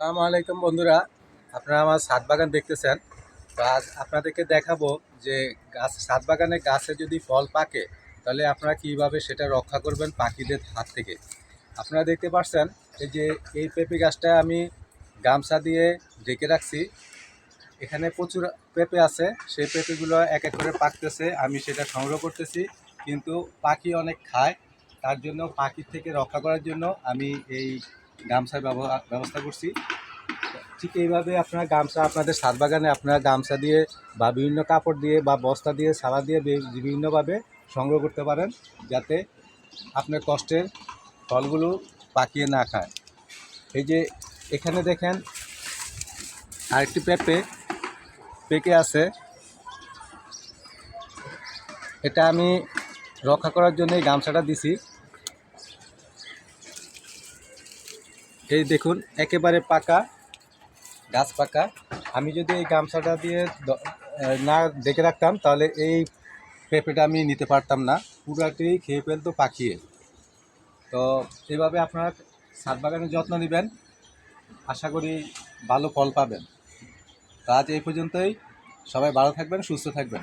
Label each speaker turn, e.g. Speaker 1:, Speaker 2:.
Speaker 1: আসসালামু আলাইকুম বন্ধুরা, আপনারা আমার ছাদ বাগান দেখতেছেন। তো আজ আপনাদেরকে দেখাবো যে গাছ, ছাদ বাগানে গাছে যদি ফল পাকে, তাহলে আপনারা কীভাবে সেটা রক্ষা করবেন পাখিদের হাত থেকে। আপনারা দেখতে পাচ্ছেন এই যে এই পেঁপে গাছটা আমি গামছা দিয়ে ঢেকে রাখছি। এখানে প্রচুর পেঁপে আছে, সেই পেঁপেগুলো এক এক করে পাকতেছে, আমি সেটা সংগ্রহ করতেছি। কিন্তু পাখি অনেক খায়, তার জন্য পাখির থেকে রক্ষা করার জন্য আমি এই গামছার ব্যবস্থা করছি। ঠিক এইভাবে আপনারা গামছা আপনাদের ছাদ বাগানে আপনারা গামছা দিয়ে বা বিভিন্ন কাপড় দিয়ে বা বস্তা দিয়ে, সারা দিয়ে বিভিন্নভাবে সংগ্রহ করতে পারেন, যাতে আপনার কষ্টের ফলগুলো পাকিয়ে না খায়। এই যে এখানে দেখেন আরেকটি পেঁপে পেকে আছে। এটা আমি রক্ষা করার জন্য এই গামছাটা দিছি। এই দেখুন, একেবারে পাকা, গাছ পাকা। আমি যদি এই গামছাটা দিয়ে না দেখে রাখতাম, তাহলে এই পেঁপেটা আমি নিতে পারতাম না। পুরাটি খেয়ে ফেলতো পাখিয়ে। তো এইভাবে আপনারা ছাদ বাগানের যত্ন নেবেন। আশা করি ভালো ফল পাবেন। তো আজ এই পর্যন্তই। সবাই ভালো থাকবেন, সুস্থ থাকবেন।